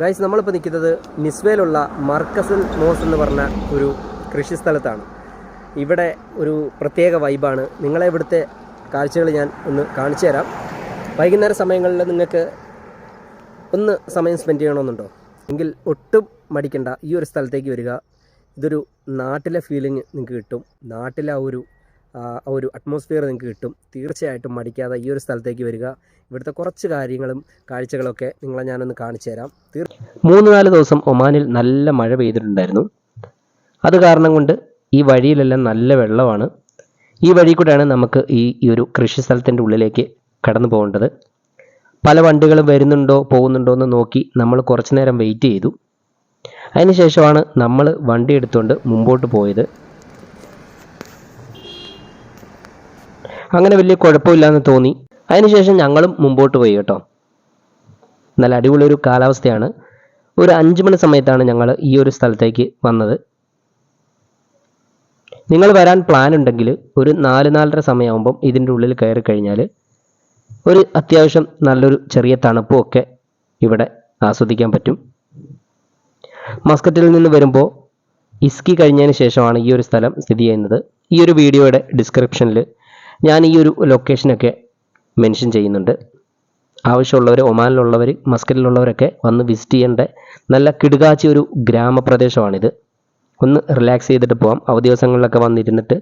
Guys നമ്മളിപ്പോൾ നിൽക്കുന്നത് നിസ്വേലുള്ള മർക്കസുൽ MOS എന്ന് പറഞ്ഞ ഒരു കൃഷി സ്ഥലത്താണ്. ഇവിടെ ഒരു പ്രത്യേക വൈബാണ് നിങ്ങളെ ഇവിടുത്തെ കാഴ്ചകൾ ഞാൻ ഒന്ന് കാണിച്ചു തരാം. വൈകുന്നേര സമയങ്ങളിൽ നിങ്ങൾക്ക് ഒന്ന് സമയം സ്പെൻഡ് ചെയ്യണമെന്നുണ്ടോ? എങ്കിൽ ഒട്ടും മടിക്കണ്ട ഈ ഒരു സ്ഥലത്തേക്ക് വരിക. ഇതൊരു നാട്ടിലെ ഫീലിംഗ് നിങ്ങൾക്ക് കിട്ടും. നാട്ടിലെ ആ ഒരു ആ ഒരു അറ്റ്മോസ്ഫിയർ നിങ്ങൾക്ക് കിട്ടും. തീർച്ചയായിട്ടും മടിക്കാതെ ഈ ഒരു സ്ഥലത്തേക്ക് വരിക. ഇവിടുത്തെ കുറച്ച് കാര്യങ്ങളും കാഴ്ചകളൊക്കെ നിങ്ങളെ ഞാനൊന്ന് കാണിച്ചു തരാം. മൂന്ന് നാല് ദിവസം ഒമാനിൽ നല്ല മഴ പെയ്തിട്ടുണ്ടായിരുന്നു. അത് കാരണം കൊണ്ട് ഈ വഴിയിലെല്ലാം നല്ല വെള്ളമാണ്. ഈ വഴി കൂടെയാണ് നമുക്ക് ഈ ഈ ഒരു കൃഷി സ്ഥലത്തിന്റെ ഉള്ളിലേക്ക് കടന്നു പോകേണ്ടത്. പല വണ്ടികളും വരുന്നുണ്ടോ പോകുന്നുണ്ടോ എന്ന് നോക്കി നമ്മൾ കുറച്ചു നേരം വെയിറ്റ് ചെയ്തു. അതിനുശേഷമാണ് നമ്മൾ വണ്ടി എടുത്തുകൊണ്ട് മുമ്പോട്ട് പോയത്. അങ്ങനെ വലിയ കുഴപ്പമില്ലാന്ന് തോന്നി. അതിനുശേഷം ഞങ്ങളും മുമ്പോട്ട് പോയി കേട്ടോ. നല്ല അടിപൊളി ഒരു കാലാവസ്ഥയാണ്. ഒരു അഞ്ച് മണി സമയത്താണ് ഞങ്ങൾ ഈ ഒരു സ്ഥലത്തേക്ക് വന്നത്. നിങ്ങൾ വരാൻ പ്ലാൻ ഉണ്ടെങ്കിൽ ഒരു നാല് നാലര സമയമാകുമ്പം ഇതിന്റെ ഉള്ളിൽ കയറി കഴിഞ്ഞാൽ ഒരു അത്യാവശ്യം നല്ലൊരു ചെറിയ തണുപ്പും ഒക്കെ ഇവിടെ ആസ്വദിക്കാൻ പറ്റും. മസ്കറ്റിൽ നിന്ന് വരുമ്പോൾ ഇസ്കി കഴിഞ്ഞതിന് ശേഷമാണ് ഈ ഒരു സ്ഥലം സ്ഥിതി ചെയ്യുന്നത്. ഈ ഒരു വീഡിയോയുടെ ഡിസ്ക്രിപ്ഷനിൽ ഞാൻ ഈ ഒരു ലൊക്കേഷനൊക്കെ മെൻഷൻ ചെയ്യുന്നുണ്ട്. ആവശ്യമുള്ളവർ ഒമാനിലുള്ളവർ മസ്കറ്റിലുള്ളവരൊക്കെ വന്ന് വിസിറ്റ് ചെയ്യേണ്ട നല്ല കിടുകാച്ചി ഒരു ഗ്രാമപ്രദേശമാണിത്. ഒന്ന് റിലാക്സ് ചെയ്തിട്ട് പോകാം അവധി ദിവസങ്ങളിലൊക്കെ വന്നിരുന്നിട്ട്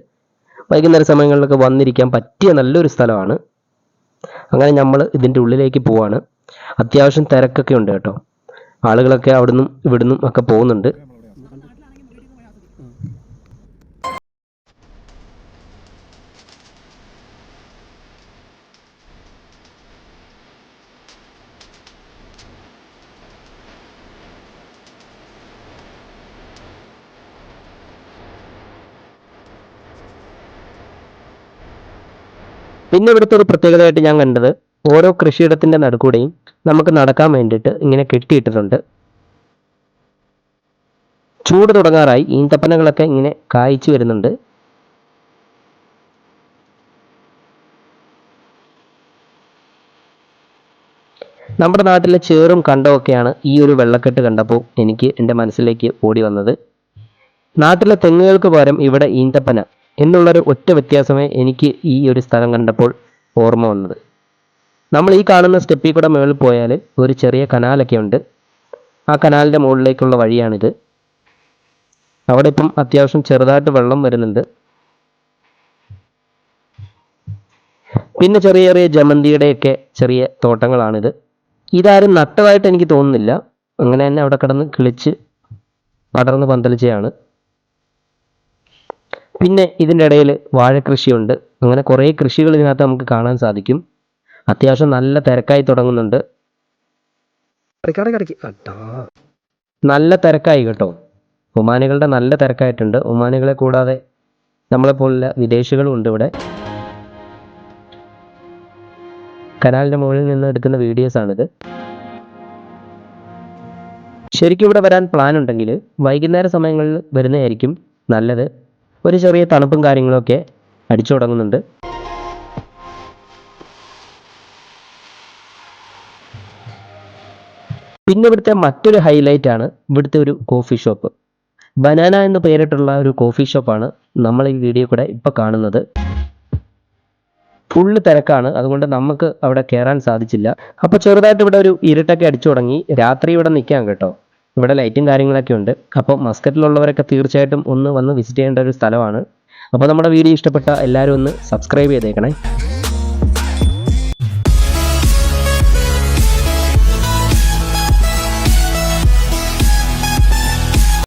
വൈകുന്നേര സമയങ്ങളിലൊക്കെ വന്നിരിക്കാൻ പറ്റിയ നല്ലൊരു സ്ഥലമാണ്. അങ്ങനെ നമ്മൾ ഇതിന്റെ ഉള്ളിലേക്ക് പോവാണ്. അത്യാവശ്യം തിരക്കൊക്കെ ഉണ്ട് കേട്ടോ. ആളുകളൊക്കെ അവിടുന്നും ഇവിടുന്നും ഒക്കെ പോകുന്നുണ്ട്. പിന്നെ ഇവിടുത്തെ ഒരു പ്രത്യേകതയായിട്ട് ഞാൻ കണ്ടത് ഓരോ കൃഷിയിടത്തിന്റെ നടുക്കൂടെയും നമുക്ക് നടക്കാൻ വേണ്ടിയിട്ട് ഇങ്ങനെ കെട്ടിയിട്ടിട്ടുണ്ട്. ചൂട് തുടങ്ങാറായി ഈന്തപ്പനകളൊക്കെ ഇങ്ങനെ കായ്ച്ചു വരുന്നുണ്ട്. നമ്മുടെ നാട്ടിലെ ചേറും കണ്ടമൊക്കെയാണ് ഈ ഒരു വെള്ളക്കെട്ട് കണ്ടപ്പോൾ എനിക്ക് എന്റെ മനസ്സിലേക്ക് ഓടി വന്നത്. നാട്ടിലെ തെങ്ങുകൾക്ക് പകരം ഇവിടെ ഈന്തപ്പന എന്നുള്ളൊരു ഒറ്റ വ്യത്യാസമേ എനിക്ക് ഈ ഒരു സ്ഥലം കണ്ടപ്പോൾ ഓർമ്മ വന്നത്. നമ്മൾ ഈ കാണുന്ന സ്റ്റെപ്പിൽ കൂടെ മുകളിൽ പോയാൽ ഒരു ചെറിയ കനാലൊക്കെ ഉണ്ട്. ആ കനാലിന്റെ മുകളിലേക്കുള്ള വഴിയാണിത്. അവിടെ ഇപ്പം അത്യാവശ്യം ചെറുതായിട്ട് വെള്ളം വരുന്നുണ്ട്. പിന്നെ ചെറിയ ചെറിയ ജമന്തിയുടെയൊക്കെ ചെറിയ തോട്ടങ്ങളാണിത്. ഇതാരും നട്ടതായിട്ട് എനിക്ക് തോന്നുന്നില്ല. അങ്ങനെ തന്നെ അവിടെ കിടന്ന് കിളിച്ച് പടർന്ന് പന്തലിച്ചയാണ് പിന്നെ ഇതിന്റെ ഇടയിൽ വാഴക്കൃഷിയുണ്ട്. അങ്ങനെ കുറേ കൃഷികൾ ഇതിനകത്ത് നമുക്ക് കാണാൻ സാധിക്കും. അത്യാവശ്യം നല്ല തിരക്കായി തുടങ്ങുന്നുണ്ട്. നല്ല തിരക്കായി കേട്ടോ. ഒമാനികളുടെ നല്ല തിരക്കായിട്ടുണ്ട്. ഒമാനികളെ കൂടാതെ നമ്മളെപ്പോലുള്ള വിദേശികളും ഉണ്ട് ഇവിടെ. കനാലിന്റെ മുകളിൽ നിന്ന് എടുക്കുന്ന വീഡിയോസ് ആണിത്. ശരിക്കും ഇവിടെ വരാൻ പ്ലാൻ ഉണ്ടെങ്കിൽ വൈകുന്നേര സമയങ്ങളിൽ വരുന്നതായിരിക്കും നല്ലത്. ഒരു ചെറിയ തണുപ്പും കാര്യങ്ങളൊക്കെ അടിച്ചു തുടങ്ങുന്നുണ്ട്. പിന്നെ ഇവിടുത്തെ മറ്റൊരു ഹൈലൈറ്റ് ആണ് ഇവിടുത്തെ ഒരു കോഫി ഷോപ്പ് ബനാന എന്ന് പേരിട്ടുള്ള ഒരു കോഫി ഷോപ്പാണ് നമ്മൾ ഈ വീഡിയോ കൂടെ ഇപ്പോൾ കാണുന്നത്. ഫുള്ള് തിരക്കാണ് അതുകൊണ്ട് നമുക്ക് അവിടെ കയറാൻ സാധിച്ചില്ല. അപ്പോൾ ചെറുതായിട്ട് ഇവിടെ ഒരു ഇരുട്ടൊക്കെ അടിച്ചു തുടങ്ങി. രാത്രി ഇവിടെ നിൽക്കാം കേട്ടോ. ഇവിടെ ലൈറ്റും കാര്യങ്ങളൊക്കെ ഉണ്ട്. അപ്പോൾ മസ്കറ്റിലുള്ളവരൊക്കെ തീർച്ചയായിട്ടും ഒന്ന് വന്ന് വിസിറ്റ് ചെയ്യേണ്ട ഒരു സ്ഥലമാണ്. അപ്പോൾ നമ്മുടെ വീഡിയോ ഇഷ്ടപ്പെട്ട എല്ലാവരും ഒന്ന് സബ്സ്ക്രൈബ് ചെയ്തേക്കണേ.